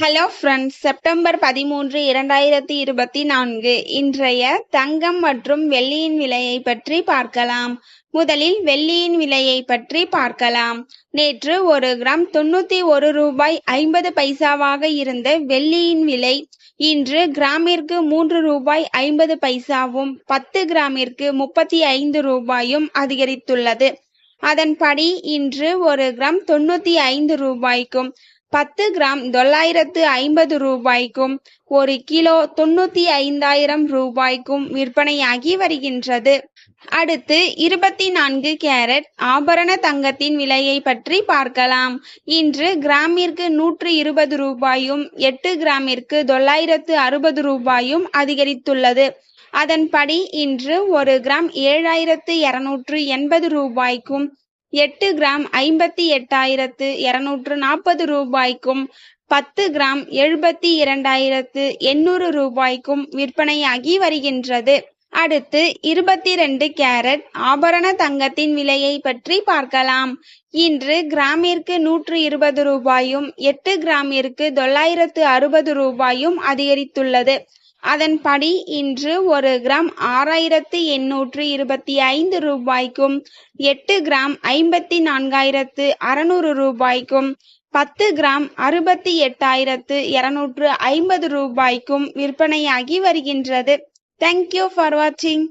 Hello friends September பதிமூன்று இரண்டாயிரத்தி இருபத்தி நான்கு. இன்றைய தங்கம் மற்றும் வெள்ளியின் விலையை பற்றி பார்க்கலாம். முதலில் வெள்ளியின் விலையை பற்றி பார்க்கலாம். நேற்று ஒரு கிராம் தொண்ணூத்தி ஒரு ரூபாய் ஐம்பது பைசாவாக இருந்த வெள்ளியின் விலை இன்று கிராமிற்கு மூன்று ரூபாய் ஐம்பது பைசாவும் பத்து கிராமிற்கு முப்பத்தி ஐந்து ரூபாயும் அதிகரித்துள்ளது. அதன்படி இன்று ஒரு கிராம் தொண்ணூத்தி ஐந்து ரூபாய்க்கும் பத்து கிராம் தொள்ளாயிரத்து ஐம்பது ரூபாய்க்கும் ஒரு கிலோ தொண்ணூத்தி ஐந்தாயிரம் ரூபாய்க்கும் விற்பனையாகி வருகின்றது. அடுத்து இருபத்தி நான்கு கேரட் ஆபரண தங்கத்தின் விலையை பற்றி பார்க்கலாம். இன்று கிராமிற்கு நூற்று இருபது ரூபாயும் எட்டு கிராமிற்கு தொள்ளாயிரத்து அறுபது ரூபாயும் அதிகரித்துள்ளது. அதன்படி இன்று ஒரு கிராம் ஏழாயிரத்து இருநூற்று எண்பது ரூபாய்க்கும் எட்டு கிராம் ஐம்பத்தி எட்டாயிரத்து இருநூற்று நாற்பது ரூபாய்க்கும் பத்து கிராம் எழுபத்தி இரண்டாயிரத்து எண்ணூறு ரூபாய்க்கும் விற்பனையாகி வருகின்றது. அடுத்து இருபத்தி ரெண்டு கேரட் ஆபரண தங்கத்தின் விலையை பற்றி பார்க்கலாம். இன்று கிராமிற்கு நூற்று இருபது ரூபாயும் எட்டு கிராமிற்கு தொள்ளாயிரத்து அறுபது ரூபாயும் அதிகரித்துள்ளது. அதன்படி இன்று ஒரு கிராம் ஆறாயிரத்து எண்ணூற்று இருபத்தி ஐந்து ரூபாய்க்கும் எட்டு கிராம் ஐம்பத்தி நான்காயிரத்து அறுநூறு ரூபாய்க்கும் பத்து கிராம் அறுபத்தி எட்டாயிரத்து இருநூற்று ஐம்பது ரூபாய்க்கும் விற்பனையாகி வருகின்றது. தேங்க்யூ ஃபார் வாட்சிங்